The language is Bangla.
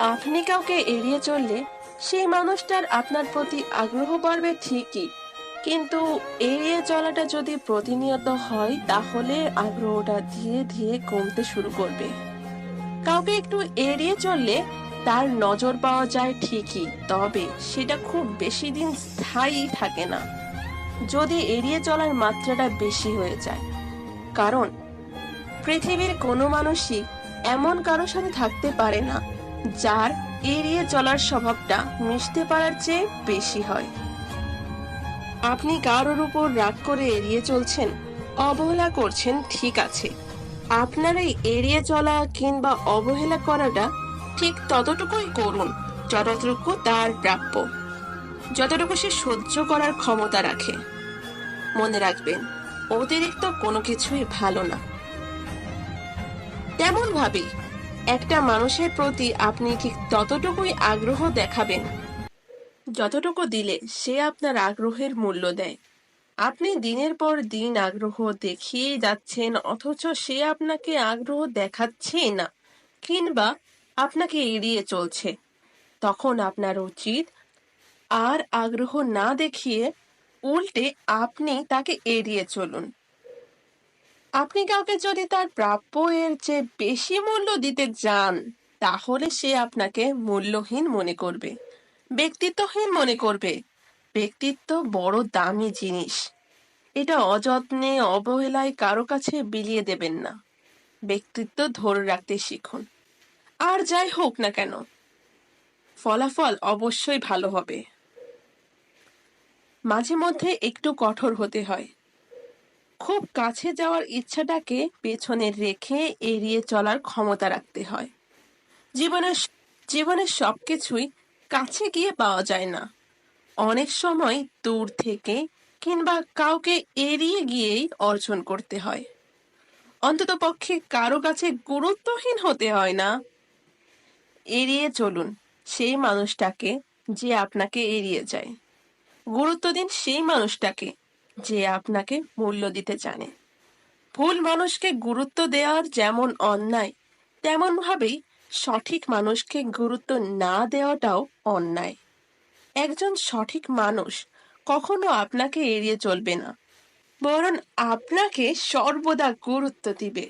আপনি কাউকে এড়িয়ে চললে সেই মানুষটার আপনার প্রতি আগ্রহ বাড়বে ঠিকই। কিন্তু এড়িয়ে চলাটা যদি প্রতিনিয়ত হয়, তাহলে আগ্রহটা ধীরে ধীরে কমতে শুরু করবে। কাউকে একটু এড়িয়ে চললে তার নজর পাওয়া যায় ঠিকই, তবে সেটা খুব বেশি দিন স্থায়ী থাকে না। যদি এড়িয়ে চলার মাত্রাটা বেশি হয়ে যায়। কারণ, পৃথিবীর কোনো মানুষই এমন কারোর সাথে থাকতে পারে না যার এড়িয়ে চলার স্বভাবটা মিশতে পারার চেয়ে বেশি হয়। আপনি কারোর উপর রাগ করে এড়িয়ে চলছেন, অবহেলা করছেন, ঠিক আছে। আপনার এই এড়িয়ে চলা কিংবা অবহেলা করাটা ঠিক ততটুকুই করুন যতটুকু তার প্রাপ্য। যতটুকু সে সহ্য করার ক্ষমতা রাখে। মনে রাখবেন, অতিরিক্ত কোনো কিছুই ভালো না। তেমন ভাবে একটা মানুষের প্রতি আপনি ঠিক ততটুকুই আগ্রহ দেখাবেন। যতটুকু দিলে সে আপনার আগ্রহের মূল্য দেয়। আপনি দিনের পর দিন আগ্রহ দেখিয়ে যাচ্ছেন, অথচ সে আপনাকে আগ্রহ দেখাচ্ছেই না, কিংবা আপনাকে এড়িয়ে চলছে। তখন আপনার উচিত আর আগ্রহ না দেখিয়ে উল্টে আপনি তাকে এড়িয়ে চলুন। আপনি কাউকে যদি তার প্রাপ্য এর চেয়ে বেশি মূল্য দিতে যান, তাহলে সে আপনাকে মূল্যহীন মনে করবে, ব্যক্তিত্বহীন মনে করবে। ব্যক্তিত্ব বড় দামি জিনিস। এটা অযত্নে অবহেলায় কারও কাছে বিলিয়ে দেবেন না। ব্যক্তিত্ব ধরে রাখতে শিখুন। আর যাই হোক না কেন, ফলাফল অবশ্যই ভালো হবে। মাঝে মধ্যে একটু কঠোর হতে হয়। খুব কাছে যাওয়ার ইচ্ছাটাকে পেছনে রেখে এড়িয়ে চলার ক্ষমতা রাখতে হয়। জীবনের জীবনের সবকিছুই কাছে গিয়ে পাওয়া যায় না। অনেক সময় দূর থেকে কিংবা কাউকে এড়িয়ে গিয়েই অর্জন করতে হয়। অন্তত পক্ষে কারও কাছে গুরুত্বহীন হতে হয় না। এড়িয়ে চলুন, সেই মানুষটাকে যে আপনাকে এড়িয়ে যায়। গুরুত্ব দিন সেই মানুষটাকে। যে আপনাকে মূল্য দিতে জানে। ভুল মানুষকে গুরুত্ব দেওয়ার যেমন অন্যায়, তেমনভাবেই সঠিক মানুষকে গুরুত্ব না দেওয়াটাও অন্যায়। একজন সঠিক মানুষ কখনো আপনাকে এড়িয়ে চলবে না, বরং আপনাকে সর্বদা গুরুত্ব দিবে।